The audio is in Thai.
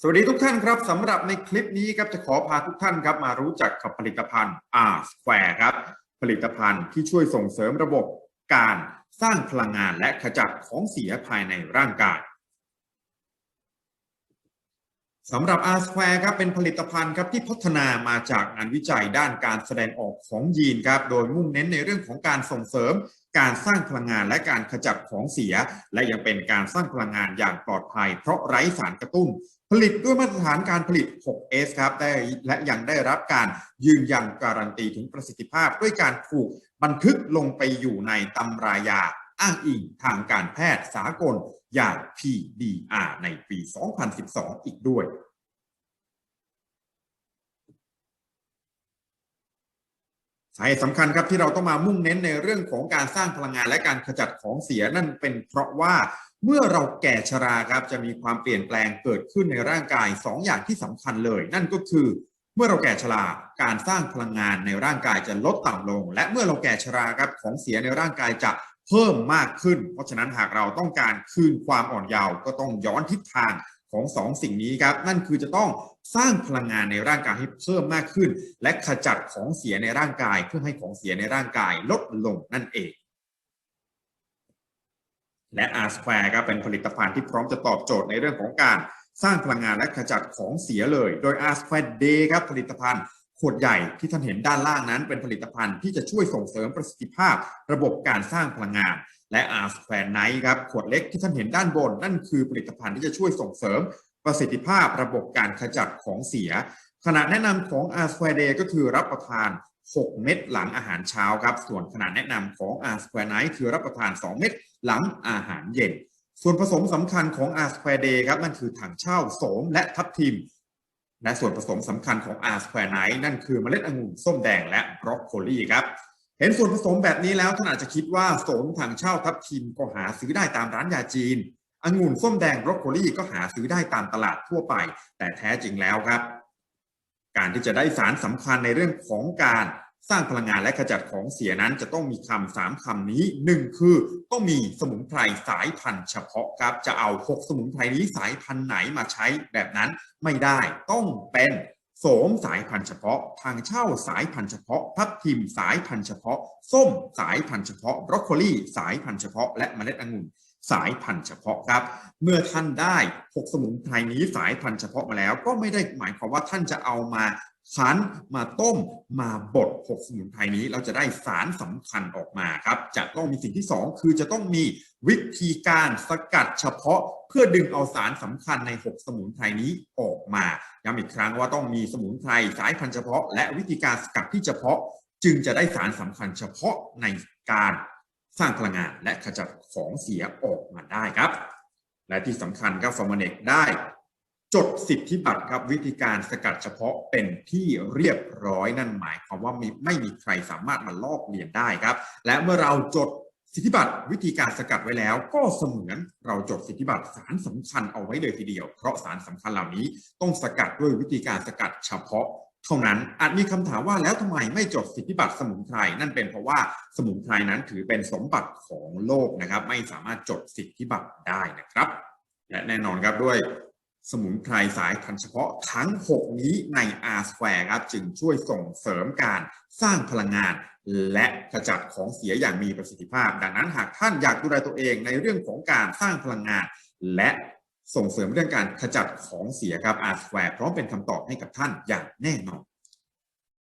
สวัสดีทุกท่านครับสำหรับในคลิปนี้ครับจะขอพาทุกท่านครับมารู้จักกับผลิตภัณฑ์ R Square ครับ ผลิตภัณฑ์ที่ช่วยส่งเสริมระบบการสร้างพลังงานและขจัดของเสียภายในร่างกายสำหรับ R Square ครับเป็นผลิตภัณฑ์ครับที่พัฒนามาจากงานวิจัยด้านการแสดงออกของยีนครับโดยมุ่งเน้นในเรื่องของการส่งเสริม การสร้างพลังงานและการขจัดของเสีย และยังเป็นการสร้างพลังงานอย่างปลอดภัยเพราะไร้สารกระตุ้น ผลิตด้วยมาตรฐานการผลิต 6S ครับได้และยังได้รับการยืนยันการันตีถึงประสิทธิภาพ ด้วยการถูกบันทึกลงไปอยู่ในตำรายาอ้างอิงทางการแพทย์สากลอย่าง PDR ในปี 2012 อีกด้วยสาเหตุสำคัญครับที่เราต้องมามุ่งเน้นในเรื่องของการสร้างพลังงานและการขจัดของเสียนั่นเป็นเพราะว่า เมื่อเราแก่ชราครับจะมีความเปลี่ยนแปลงเกิดขึ้นในร่างกาย2อย่างที่สำคัญเลย นั่นก็คือ เมื่อเราแก่ชราการสร้างพลังงานในร่างกายจะลดต่ำลง และเมื่อเราแก่ชราครับของเสียในร่างกายจะเพิ่มมากขึ้น เพราะฉะนั้นหากเราต้องการคืนความอ่อนเยาว์ก็ต้องย้อนทิศทางของสองสิ่งนี้ครับ นั่นคือจะต้องสร้างพลังงานในร่างกายให้เพิ่มมากขึ้น และขจัดของเสียในร่างกายเพื่อให้ของเสียในร่างกายลดลงนั่นเอง และ R Square ครับเป็นผลิตภัณฑ์ที่พร้อมจะตอบโจทย์ในเรื่องของการสร้างพลังงานและขจัดของเสียเลย โดย R Square Day ครับผลิตภัณฑ์ขวดใหญ่ที่ท่านเห็นด้านล่างนั้น เป็นผลิตภัณฑ์ที่จะช่วยส่งเสริมประสิทธิภาพ ระบบการสร้างพลังงาน และ R Square Night ครับขวดเล็กที่ท่านเห็นด้านบน นั่นคือผลิตภัณฑ์ที่จะช่วยส่งเสริมประสิทธิภาพ ระบบการขจัดของเสียขณะแนะนำของ R Square Day ก็คือรับประทาน 6 เม็ดหลังอาหารเช้าครับ ส่วนขนาดแนะนำของ R Square Night คือรับประทาน 2 เม็ดหลังอาหารเย็น ส่วนผสมสำคัญของ R Square Day ครับนั่นคือถังเช่าโสมและทับทิม และส่วนผสมสำคัญของ R Square Night นั่นคือเมล็ดองุ่นส้มแดงและบรอกโคลีครับเห็นส่วนผสมแบบนี้แล้วท่านอาจจะคิดว่าโสมถังเช่าทับทิมก็หาซื้อได้ตามร้านยาจีนองุ่นส้มแดงบรอกโคลีก็หาซื้อได้ตามตลาดทั่วไป แต่แท้จริงแล้วครับ การที่จะได้สารสำคัญในเรื่องของการสร้างพลังงานและขจัดของเสียนั้นจะต้องมีคำสามคำนี้หนึ่งคือต้องมีสมุนไพรสายพันธุ์เฉพาะครับจะเอา 6 สมุนไพรนี้สายพันธุ์ไหนมาใช้แบบนั้นไม่ได้ต้องเป็น โสมสายพันธุ์เฉพาะ ทางเช่าสายพันธุ์เฉพาะ ทับทิมสายพันธุ์เฉพาะ ส้มสายพันธุ์เฉพาะ บรอกโคลีสายพันธุ์เฉพาะ และเมล็ดองุ่นสายพันธุ์เฉพาะครับ เมื่อท่านได้ 6 สมุนไพรนี้สายพันธุ์เฉพาะมาแล้ว ก็ไม่ได้หมายความว่าท่านจะเอามา คั้นมาต้มมาบด6สมุนไพรนี้เราจะได้สารสำคัญออกมาครับ จะต้องมีสิ่งที่ 2 คือจะต้องมีวิธีการสกัดเฉพาะ เพื่อดึงเอาสารสำคัญใน 6 สมุนไพรนี้ออกมาย้ำอีกครั้งว่าต้องมีสมุนไพรสายพันธุ์เฉพาะ และวิธีการสกัดที่เฉพาะ จึงจะได้สารสำคัญเฉพาะในการสร้างพลังงานและขจัดของเสียออกมาได้ครับ และที่สำคัญครับฟอร์มาเนกได้ จดสิทธิบัตรครับวิธีการสกัดเฉพาะเป็นที่เรียบร้อยนั่นหมายความว่ามีไม่มีใครสามารถมาลอกเลียนได้ครับ และเมื่อเราจดสิทธิบัตรวิธีการสกัดไว้แล้ว ก็เสมือนเราจดสิทธิบัตรสารสำคัญเอาไว้เลยทีเดียว เพราะสารสำคัญเหล่านี้ต้องสกัดด้วยวิธีการสกัดเฉพาะเท่านั้นอาจมีคำถามว่าแล้วทำไมไม่จดสิทธิบัตรสมุนไพรนั่นเป็นเพราะว่าสมุนไพรนั้นถือเป็นสมบัติของโลกนะครับ ไม่สามารถจดสิทธิบัตรได้นะครับ และแน่นอนครับด้วย สมุนไพรสายพันธุ์เฉพาะทั้ง 6 นี้ใน R Square ครับจึงช่วยส่งเสริมการสร้างพลังงาน และขจัดของเสียอย่างมีประสิทธิภาพ ดังนั้นหากท่านอยากดูแลตัวเองในเรื่องของการสร้างพลังงาน และส่งเสริมเรื่องการขจัดของเสียครับ R Square พร้อมเป็นคำตอบให้กับท่านอย่างแน่นอน